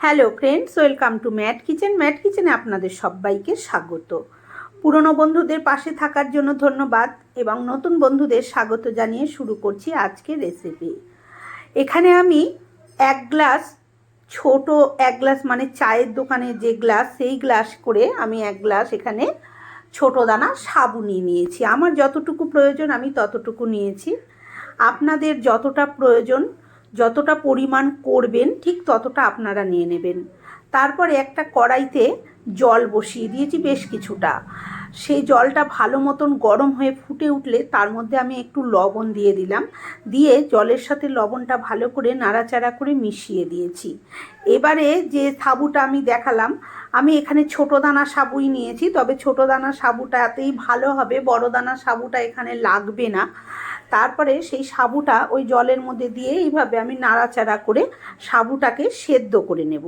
Hello friends, welcome to Matt Kitchen. Matt কিচেনে আপনাদের সবাইকে স্বাগত। পুরনো বন্ধুদের পাশে থাকার জন্য ধন্যবাদ এবং নতুন বন্ধুদের স্বাগত জানিয়ে শুরু করছি আজকে রেসিপি এখানে আমি এক গ্লাস, ছোট এক গ্লাস মানে চায়ের দোকানে যে গ্লাস, সেই গ্লাস করে আমি এক গ্লাস এখানে ছোট দানা সাবু নিয়ে নিয়েছি। আমার যতটুকু প্রয়োজন আমি ততটুকু নিয়েছি। আপনাদের যতটা প্রয়োজন যতটা পরিমাণ করবেন, ঠিক ততটা আপনারা নিয়ে নেবেন। তারপরে একটা কড়াইতে জল বসিয়ে দিয়েছি বেশ কিছুটা। সেই জলটা ভালো মতন গরম হয়ে ফুটে উঠলে তার মধ্যে আমি একটু লবণ দিয়ে দিলাম। দিয়ে জলের সাথে লবণটা ভালো করে নাড়াচাড়া করে মিশিয়ে দিয়েছি। এবারে যে সাবুটা আমি দেখালাম, আমি এখানে ছোট দানা সাবুই নিয়েছি, তবে ছোট দানা সাবুটা এতেই ভালো হবে, বড় দানা সাবুটা এখানে লাগবে না। তারপরে সেই সাবুটা ওই জলের মধ্যে দিয়ে এইভাবে আমি নাড়াচাড়া করে সাবুটাকে সেদ্ধ করে নেব।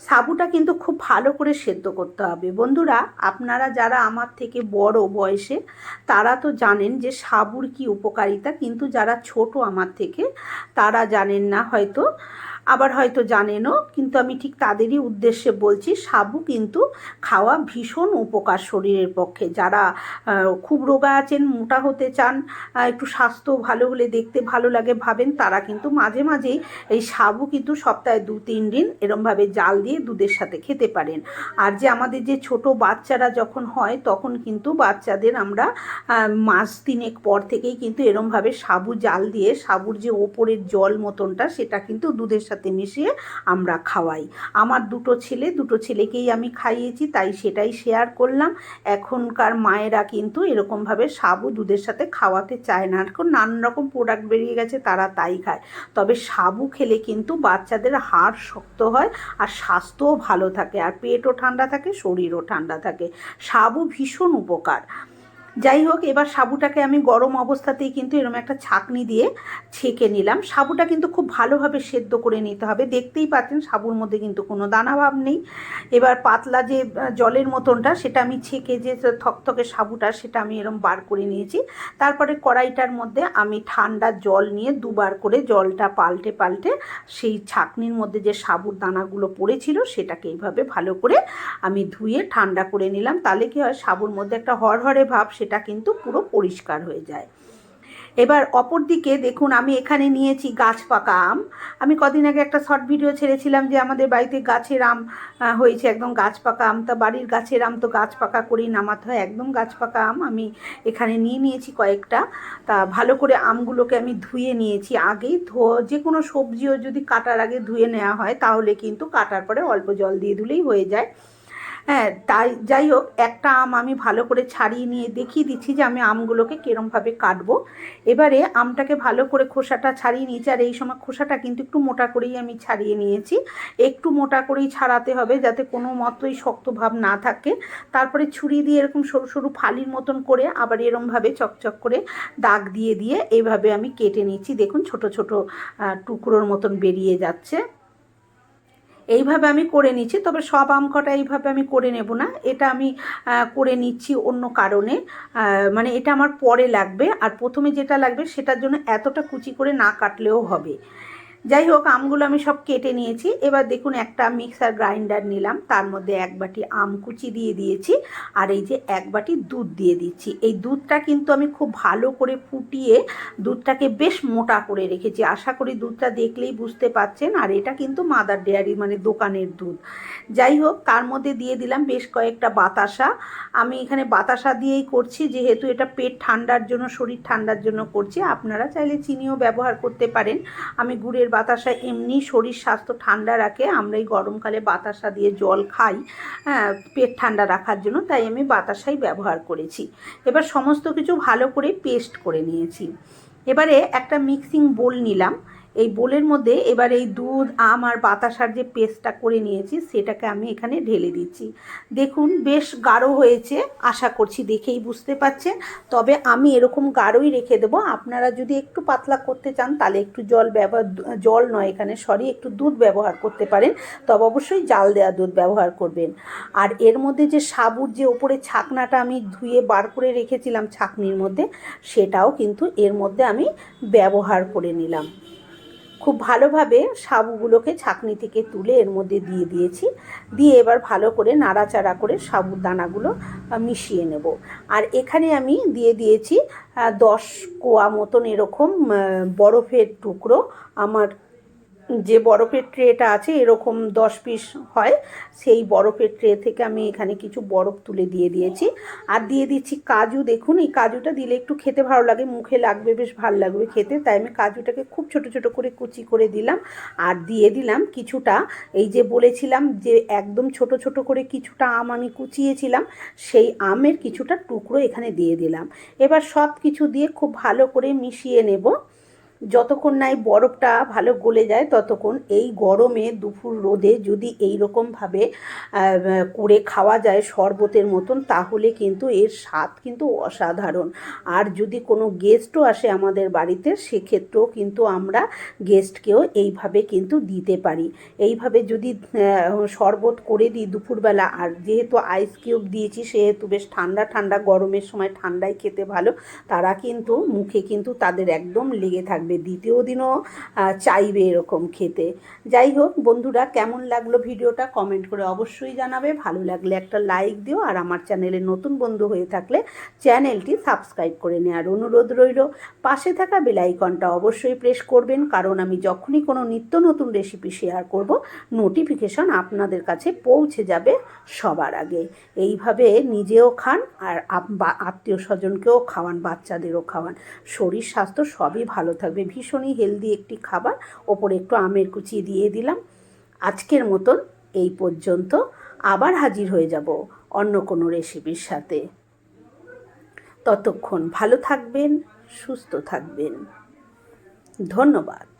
সাবুটা কিন্তু খুব ভালো করে সেদ্ধ করতে হবে। বন্ধুরা, আপনারা যারা আমার থেকে বড় বয়সে, তারা তো জানেন যে সাবুর কি উপকারিতা, কিন্তু যারা ছোট আমার থেকে, তারা জানেন না হয়তো। আবার হয়তো জানেনও, কিন্তু আমি ঠিক তাদেরই উদ্দেশ্যে বলছি, সাবু কিন্তু খাওয়া ভীষণ উপকার শরীরের পক্ষে। যারা খুব রোগা আছেন, মোটা হতে চান একটু স্বাস্থ্য ভালো হলে দেখতে ভালো লাগে ভাবেন, তারা কিন্তু মাঝে মাঝেই এই সাবু কিন্তু সপ্তাহে দু, তিন দিন এরমভাবে জাল দিয়ে দুধের সাথে খেতে পারেন। আর যে আমাদের যে ছোট বাচ্চারা যখন হয়, তখন কিন্তু বাচ্চাদের আমরা মাস তিনেক পর থেকেই কিন্তু এরমভাবে সাবু জাল দিয়ে, সাবুর যে ওপরের জল মতনটা, সেটা কিন্তু দুধের সাথে সাথে মিশিয়ে আমরা খাওয়াই। আমার দুটো ছেলে, দুটো ছেলেকেই আমি খাইয়েছি, তাই সেটাই শেয়ার করলাম। এখনকার মায়েরা কিন্তু এরকমভাবে সাবু দুধের সাথে খাওয়াতে চায় না। এখন নানান রকম প্রোডাক্ট বেরিয়ে গেছে, তারা তাই খায়। তবে সাবু খেলে কিন্তু বাচ্চাদের হাড় শক্ত হয় আর স্বাস্থ্যও ভালো থাকে। আর পেটও ঠান্ডা থাকে, শরীরও ঠান্ডা থাকে। সাবু ভীষণ উপকার। যাই হোক, এবার সাবুটাকে আমি গরম অবস্থাতেই কিন্তু এরকম একটা ছাকনি দিয়ে ছেঁকে নিলাম। সাবুটা কিন্তু খুব ভালোভাবে সেদ্ধ করে নিতে হবে। দেখতেই পাচ্ছেন, সাবুর মধ্যে কিন্তু কোনো দানা ভাব নেই। এবার পাতলা যে জলের মতনটা, সেটা আমি ছেঁকে যে থকথকে সাবুটা, সেটা আমি এরকম বার করে নিয়েছি। তারপরে কড়াইটার মধ্যে আমি ঠান্ডা জল নিয়ে দুবার করে জলটা পাল্টে পাল্টে সেই ছাকনির মধ্যে যে সাবুর দানাগুলো পড়েছিল, সেটাকে এইভাবে ভালো করে আমি ধুয়ে ঠান্ডা করে নিলাম। তাহলে কি হয়, সাবুর মধ্যে একটা হরহরে ভাব সে সেটা কিন্তু পুরো পরিষ্কার হয়ে যায়। এবার অপর দিকে দেখুন, আমি এখানে নিয়েছি গাছ পাকা আম। আমি কদিন আগে একটা শর্ট ভিডিও ছেড়েছিলাম যে আমাদের বাড়িতে গাছের আম হয়েছে একদম গাছ পাকা আম। তা বাড়ির গাছের আম তো গাছ পাকা করেই নামাতে হয়, একদম গাছ পাকা আম। আমি এখানে নিয়ে নিয়েছি কয়েকটা। তা ভালো করে আমগুলোকে আমি ধুয়ে নিয়েছি। আগেই ধো, যে কোনো সবজিও যদি কাটার আগে ধুয়ে নেওয়া হয়, তাহলে কিন্তু কাটার পরে অল্প জল দিয়ে ধুলেই হয়ে যায়। হ্যাঁ তাই যাই হোক একটা আম আমি ভালো করে ছাড়িয়ে নিয়ে দেখিয়ে দিচ্ছি যে আমি আমগুলোকে কীরমভাবে কাটবো। এবারে আমটাকে ভালো করে খোসাটা ছাড়িয়ে নিয়েছি, আর এই সময় খোসাটা কিন্তু একটু মোটা করেই আমি ছাড়িয়ে নিয়েছি। একটু মোটা করেই ছাড়াতে হবে যাতে কোনো মতোই শক্ত ভাব না থাকে। তারপরে ছুরি দিয়ে এরকম সরু সরু ফালির মতন করে আবার এরমভাবে চকচক করে দাগ দিয়ে দিয়ে এইভাবে আমি কেটে নিচ্ছি। দেখুন, ছোট ছোট টুকরোর মতন বেরিয়ে যাচ্ছে। এইভাবে আমি করে নিচ্ছি, তবে সব আম কটা এইভাবে আমি করে নেব না। এটা আমি করে নিচ্ছি অন্য কারণে। মানে এটা আমার পরে লাগবে, আর প্রথমে যেটা লাগবে সেটার জন্য এতটা কুচি করে না কাটলেও হবে। যাই হোক আমগুলো আমি সব কেটে নিয়েছি। এবার দেখুন, একটা মিক্সার গ্রাইন্ডার নিলাম। তার মধ্যে এক বাটি আম কুচি দিয়ে দিয়েছি আর এই যে এক বাটি দুধ দিয়ে দিচ্ছি। এই দুধটা কিন্তু আমি খুব ভালো করে ফুটিয়ে দুধটাকে বেশ মোটা করে রেখেছি। আশা করি দুধটা দেখলেই বুঝতে পাচ্ছেন আর এটা কিন্তু মাদার ডেয়ারি মানে দোকানের দুধ। যাই হোক তার মধ্যে দিয়ে দিলাম বেশ কয়েকটা বাতাসা। আমি এখানে বাতাসা দিয়েই করছি, যেহেতু এটা পেট ঠান্ডার জন্য, শরীর ঠান্ডার জন্য করছি। আপনারা চাইলে চিনিও ব্যবহার করতে পারেন। আমি গুড়ের বাতাসা এমনি শরীর স্বাস্থ্য ঠান্ডা রাখে, আমরা এই গরমকালে বাতাসা দিয়ে জল খাই হ্যাঁ পেট ঠান্ডা রাখার জন্য, তাই আমি বাতাসাই ব্যবহার করেছি। এবার সমস্ত কিছু ভালো করে পেস্ট করে নিয়েছি। এবারে একটা মিক্সিং বোল নিলাম। এই বোলের মধ্যে এবার এই দুধ, আম আর বাতাসার যে পেস্টটা করে নিয়েছি, সেটাকে আমি এখানে ঢেলে দিচ্ছি। দেখুন, বেশ গাঢ় হয়েছে, আশা করছি দেখেই বুঝতে পাচ্ছেন। তবে আমি এরকম গাঢ়ই রেখে দেবো। আপনারা যদি একটু পাতলা করতে চান, তাহলে একটু জল ব্যবহার, জল নয় এখানে, সরি, একটু দুধ ব্যবহার করতে পারেন। তবে অবশ্যই জাল দেওয়া দুধ ব্যবহার করবেন। আর এর মধ্যে যে সাবুর যে ওপরে ছাকনাটা আমি ধুয়ে বার করে রেখেছিলাম ছাকনির মধ্যে, সেটাও কিন্তু এর মধ্যে আমি ব্যবহার করে নিলাম। খুব ভালোভাবে সাবুগুলোকে ছাঁকনি থেকে তুলে এর মধ্যে দিয়ে দিয়েছি। দিয়ে এবার ভালো করে নাড়াচাড়া করে সাবুর দানাগুলো মিশিয়ে নেব। আর এখানে আমি দিয়ে দিয়েছি দশ কোয়া মতন এরকম বরফের টুকরো আমার যে বরফের ট্রেটা আছে এরকম দশ পিস হয়, সেই বরফের ট্রে থেকে আমি এখানে কিছু বরফ তুলে দিয়ে দিয়েছি। আর দিয়ে দিচ্ছি কাজু। দেখুন, এই কাজুটা দিলে একটু খেতে ভালো লাগে, মুখে লাগবে, বেশ ভালো লাগবে খেতে। তাই আমি কাজুটাকে খুব ছোট ছোট করে কুচি করে দিলাম। আর দিয়ে দিলাম কিছুটা, এই যে বলেছিলাম যে একদম ছোট ছোট করে কিছুটা আম আমি কুচিয়েছিলাম, সেই আমের কিছুটা টুকরো এখানে দিয়ে দিলাম। এবার সব কিছু দিয়ে খুব ভালো করে মিশিয়ে নেব। যতক্ষণ না এই বরফটা ভালো গলে যায়, ততক্ষণ এই গরমে দুপুর রোদে যদি এই রকমভাবে করে খাওয়া যায় শরবতের মতন, তাহলে কিন্তু এর স্বাদ কিন্তু অসাধারণ। আর যদি কোনো গেস্টও আসে আমাদের বাড়িতে, সেক্ষেত্রেও কিন্তু আমরা গেস্টকেও এইভাবে কিন্তু দিতে পারি। এইভাবে যদি শরবত করে দিই দুপুরবেলা, আর যেহেতু আইস কিউব দিয়েছি, সেহেতু বেশ ঠান্ডা ঠান্ডা, গরমের সময় ঠান্ডায় খেতে ভালো, তারা কিন্তু মুখে কিন্তু তাদের একদম লেগে থাকবে। দ্বিতীয় দিনও চাইবে এরকম খেতে। যাই হোক, বন্ধুরা, কেমন লাগল ভিডিওটা কমেন্ট করে অবশ্যই জানাবে। ভালো লাগলে একটা লাইক দিও আর আমার চ্যানেলে নতুন বন্ধু হয়ে থাকলে চ্যানেলটি সাবস্ক্রাইব করে নেওয়ার অনুরোধ রইল। পাশে থাকা বেলাইকনটা অবশ্যই প্রেস করবেন, কারণ আমি যখনই কোনো নিত্য নতুন রেসিপি শেয়ার করব, নোটিফিকেশন আপনাদের কাছে পৌঁছে যাবে সবার আগে। এইভাবে নিজেও খান আর আত্মীয় স্বজনকেও খাওয়ান, বাচ্চাদেরও খাওয়ান। শরীর স্বাস্থ্য সবই ভালো থাকবে। ভীষণই হেলদি একটি খাবার। ওপরে একটু আমের কুচি দিয়ে দিলাম। আজকের মতন এই পর্যন্ত। আবার হাজির হয়ে যাব অন্য কোনো রেসিপির সাথে। ততক্ষণ ভালো থাকবেন, সুস্থ থাকবেন। ধন্যবাদ।